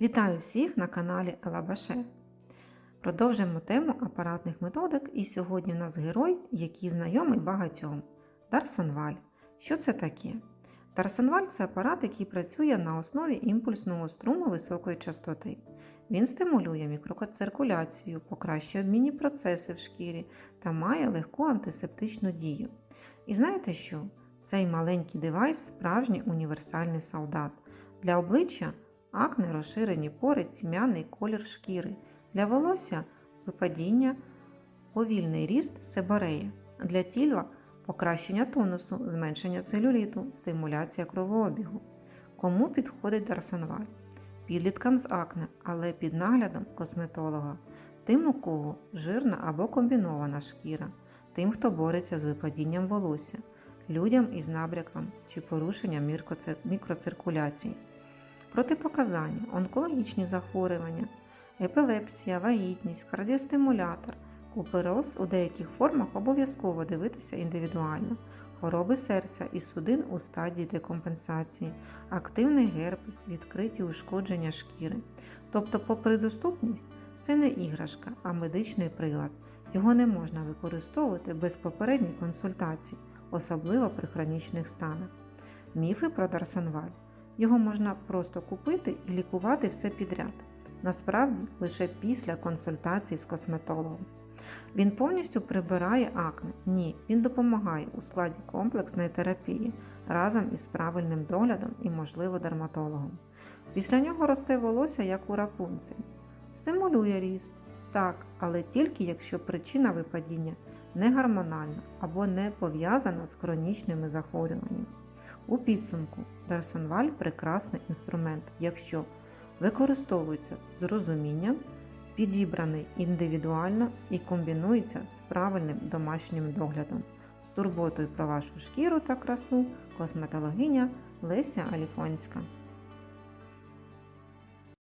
Вітаю всіх на каналі Елабаше. Продовжуємо тему апаратних методик, і сьогодні у нас герой, який знайомий багатьом Дарсонваль. Що це таке? Дарсонваль це апарат, який працює на основі імпульсного струму високої частоти. Він стимулює мікроциркуляцію, покращує обмінні процеси в шкірі та має легку антисептичну дію. І знаєте що? Цей маленький девайс справжній універсальний солдат. Для обличчя акне, розширені пори, тьмяний колір шкіри. Для волосся випадіння, повільний ріст себорея. Для тіла покращення тонусу, зменшення целюліту, стимуляція кровообігу. Кому підходить Дарсонваль? Підліткам з акне, але під наглядом косметолога. Тим, у кого жирна або комбінована шкіра, тим, хто бореться з випадінням волосся, людям із набряком чи порушенням мікроциркуляції. Протипоказання, онкологічні захворювання, епілепсія, вагітність, кардіостимулятор, купероз у деяких формах обов'язково дивитися індивідуально, хвороби серця і судин у стадії декомпенсації, активний герпес, відкриті ушкодження шкіри. Тобто, попри доступність, це не іграшка, а медичний прилад. Його не можна використовувати без попередньої консультації, особливо при хронічних станах. Міфи про Дарсонваль. Його можна просто купити і лікувати все підряд. Насправді лише після консультації з косметологом. Він повністю прибирає акне. Ні, він допомагає у складі комплексної терапії разом із правильним доглядом і, можливо, дерматологом. Після нього росте волосся, як у рапунцель. Стимулює ріст, так, але тільки якщо причина випадіння не гормональна або не пов'язана з хронічними захворюваннями. У підсумку Дарсонваль прекрасний інструмент, якщо використовується з розумінням, підібраний індивідуально і комбінується з правильним домашнім доглядом. З турботою про вашу шкіру та красу косметологиня Леся Аліфонська.